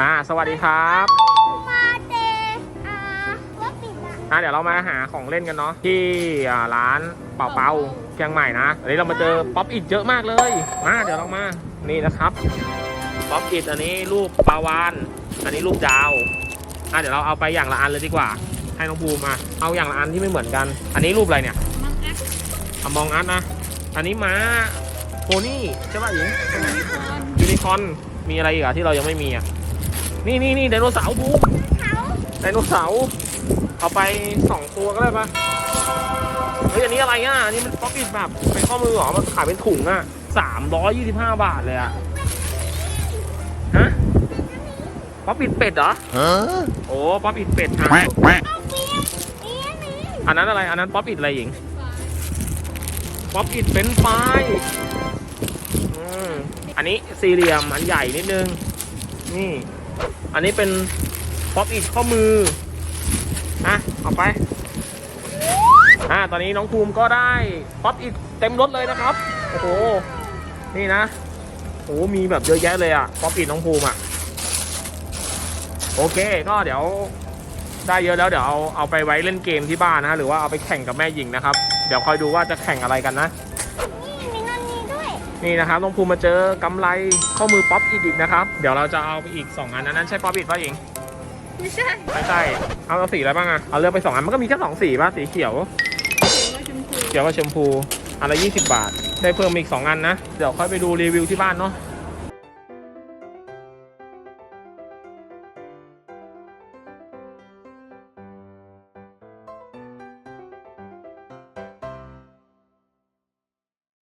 อ่าสวัสดีครับมาเจอ่าว่าปิดอะอ่าเดี๋ยวเรามาหาของเล่นกันเนาะที่อ่าร้านเป่าเปาเชียงใหม่นะอันนี้เรามาเจอป๊อปอิดเยอะมากเลยมาเดี๋ยวเรามานี่นะครับป๊อปอิดอันนี้รูปปลาวานอันนี้รูปดาวอ่าเดี๋ยวเราเอาไปอย่างละอันเลยดีกว่า ให้น้องภูมิมาเอาอย่างละอันที่ไม่เหมือนกัน อันนี้รูปอะไรเนี่ยมังอัดอมองอันนะ อันนี้ม้าโพนี่ใช่ป่ะหญิงมีคนยูนิคอร์นมีอะไรอีกอะที่เรายังไม่มีอะ นี่นี่นี่ไดโนเสาร์ภูมิเขาไดโนเสาร์เอาไปสองตัวก็ได้ปะเฮ้ยอันนี้อะไรอะอันนี้มันป๊อปอิดแบบเป็นข้อมือเหรอมันขายเป็นถุงอะสามร้อยยี่สิบห้าบาทเลยอะฮะป๊อปอิดเป็ดเหรอ Huh? โอ้ป๊อปอิดเป็ดอะ Quack, quack. เอาเปียกเปียกนี่อันนั้นอะไร อันนั้นป๊อปอิดอะไรหญิงป๊อปอิดเป็นไฟรายอืมอันนี้สี่เหลี่ยมอันใหญ่นิดนึง นี่ อันนี้เป็นป๊อปอิดข้อมือนะเอาไปอ่าตอนนี้น้องภูมิก็ได้ป๊อปอิดเต็มรถเลยนะครับ โอ้โห นี่นะโอ้โหมีแบบเยอะแยะเลยอะป๊อปอิดน้องภูมิอะโอเค ก็เดี๋ยวได้เยอะแล้วเดี๋ยวเอาเอาไปไว้เล่นเกมที่บ้านนะหรือว่าเอาไปแข่งกับแม่หญิงนะครับ เดี๋ยวคอยดูว่าจะแข่งอะไรกันนะ นี่ด้วยนี่นะครับน้องภูมิมาเจอกำไรข้อมือป๊อปอิดอีกนะครับ เดี๋ยวเราจะเอาไปอีก 2 อันอันนั้นใช่ป๊อปอิดป่ะหญิงไม่ใช่ไม่ใช่เอาเอาสีอะไรบ้างอะเอาเลือกไปสองอันมันก็มีแค่สองสีป่ะสีเขียวเขียวกับชมพูอันละ20 บาท ได้เพิ่มอีก 2 อันนะ เดี๋ยวค่อยไปดูรีวิวที่บ้านเนาะ